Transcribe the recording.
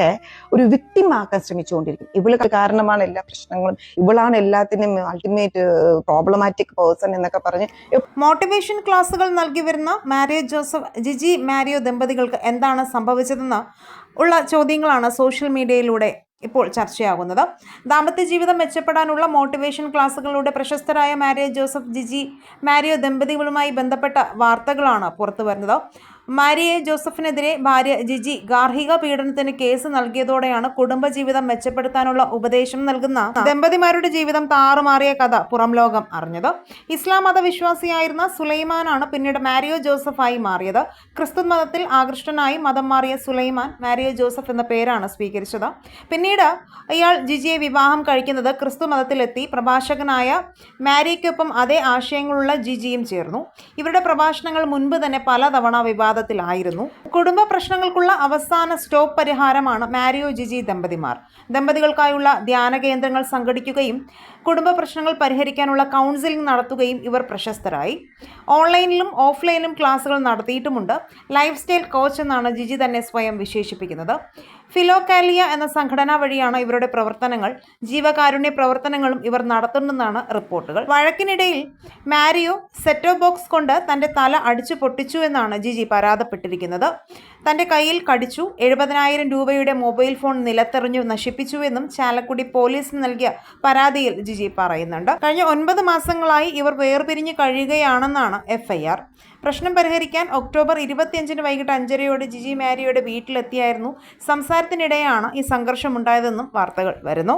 ഒക്കെ ഒരു വിക്ടിമാക്കാൻ ശ്രമിച്ചുകൊണ്ടിരിക്കും. ഇവൾ കാരണമാണ് എല്ലാ പ്രശ്നങ്ങളും. ഇവളാണ് എല്ലാത്തിനും അൾട്ടിമേറ്റ് പ്രോബ്ലമാറ്റിക് പേഴ്സൺ എന്നൊക്കെ പറഞ്ഞ് മോട്ടിവേഷൻ ക്ലാസ്സുകൾ നൽകി വരുന്ന മാരിയോ ജോസഫ് ജിജി മാരിയോ ദമ്പതികൾക്ക് എന്താണ് സംഭവിച്ചതെന്ന് ഉള്ള ചോദ്യങ്ങളാണ് സോഷ്യൽ മീഡിയയിലൂടെ ഇപ്പോൾ ചർച്ചയാകുന്നത്. ദാമ്പത്യ ജീവിതം മെച്ചപ്പെടാനുള്ള മോട്ടിവേഷൻ ക്ലാസുകളിലൂടെ പ്രശസ്തരായ മാരിയോ ജോസഫ് ജിജി മാരിയോ ദമ്പതികളുമായി ബന്ധപ്പെട്ട വാർത്തകളാണ് പുറത്തു വരുന്നത് മാരിയെ ജോസഫിനെതിരെ ഭാര്യ ജിജി ഗാർഹിക പീഡനത്തിന് കേസ് നൽകിയതോടെയാണ് കുടുംബജീവിതം മെച്ചപ്പെടുത്താനുള്ള ഉപദേശം നൽകുന്ന ദമ്പതിമാരുടെ ജീവിതം താറുമാറിയ കഥ പുറം ലോകം അറിഞ്ഞത്. ഇസ്ലാം മതവിശ്വാസിയായിരുന്ന സുലൈമാനാണ് പിന്നീട് മാരിയോ ജോസഫായി മാറിയത്. ക്രിസ്തു മതത്തിൽ ആകൃഷ്ടനായി മതം മാറിയ സുലൈമാൻ മാരിയോ ജോസഫ് എന്ന പേരാണ് സ്വീകരിച്ചത്. പിന്നീട് ഇയാൾ ജിജിയെ വിവാഹം കഴിക്കുന്നത് ക്രിസ്തു മതത്തിലെത്തി. പ്രഭാഷകനായ മാരിയ്ക്കൊപ്പം അതേ ആശയങ്ങളുള്ള ജിജിയും ചേർന്നു. ഇവരുടെ പ്രഭാഷണങ്ങൾ മുൻപ് തന്നെ പലതവണ വിവാദത്തിലായിരുന്നു. കുടുംബ പ്രശ്നങ്ങൾക്കുള്ള അവസാന സ്റ്റോപ്പ് പരിഹാരമാണ് മാരിയോ ജിജി ദമ്പതിമാർ. ദമ്പതികൾക്കായുള്ള ധ്യാന കേന്ദ്രങ്ങൾ സംഘടിക്കുകയും കുടുംബ പ്രശ്നങ്ങൾ പരിഹരിക്കാനുള്ള കൗൺസിലിംഗ് നടത്തുകയും ഇവർ പ്രശസ്തരായി. ഓൺലൈനിലും ഓഫ്ലൈനിലും ക്ലാസുകൾ നടത്തിയിട്ടുമുണ്ട്. ലൈഫ് സ്റ്റൈൽ കോച്ച് എന്നാണ് ജിജി തന്നെ സ്വയം വിശേഷിപ്പിക്കുന്നത്. ഫിലോകാലിയ എന്ന സംഘടന വഴിയാണ് ഇവരുടെ പ്രവർത്തനങ്ങൾ. ജീവകാരുണ്യ പ്രവർത്തനങ്ങളും ഇവർ നടത്തുന്നതെന്നാണ് റിപ്പോർട്ടുകൾ. വഴക്കിനിടയിൽ മാരിയോ സെറ്റോ ബോക്സ് കൊണ്ട് തന്റെ തല അടിച്ചു പൊട്ടിച്ചു എന്നാണ് ജിജി പരാതപ്പെട്ടിരിക്കുന്നത്. തന്റെ കയ്യിൽ കടിച്ചു. എഴുപതിനായിരം രൂപയുടെ മൊബൈൽ ഫോൺ നിലത്തെറിഞ്ഞു നശിപ്പിച്ചുവെന്നും ചാലക്കുടി പോലീസിന് നൽകിയ പരാതിയിൽ ജിജി പറയുന്നുണ്ട്. കഴിഞ്ഞ ഒൻപത് മാസങ്ങളായി ഇവർ വേർപിരിഞ്ഞ് കഴിയുകയാണെന്നാണ് എഫ്ഐആർ. പ്രശ്നം പരിഹരിക്കാൻ ഒക്ടോബർ ഇരുപത്തിയഞ്ചിന് വൈകിട്ട് അഞ്ചരയോടെ ജിജി മാരിയുടെ വീട്ടിലെത്തിയായിരുന്നു. സംസാരത്തിനിടെയാണ് ഈ സംഘർഷമുണ്ടായതെന്നും വാർത്തകൾ വരുന്നു.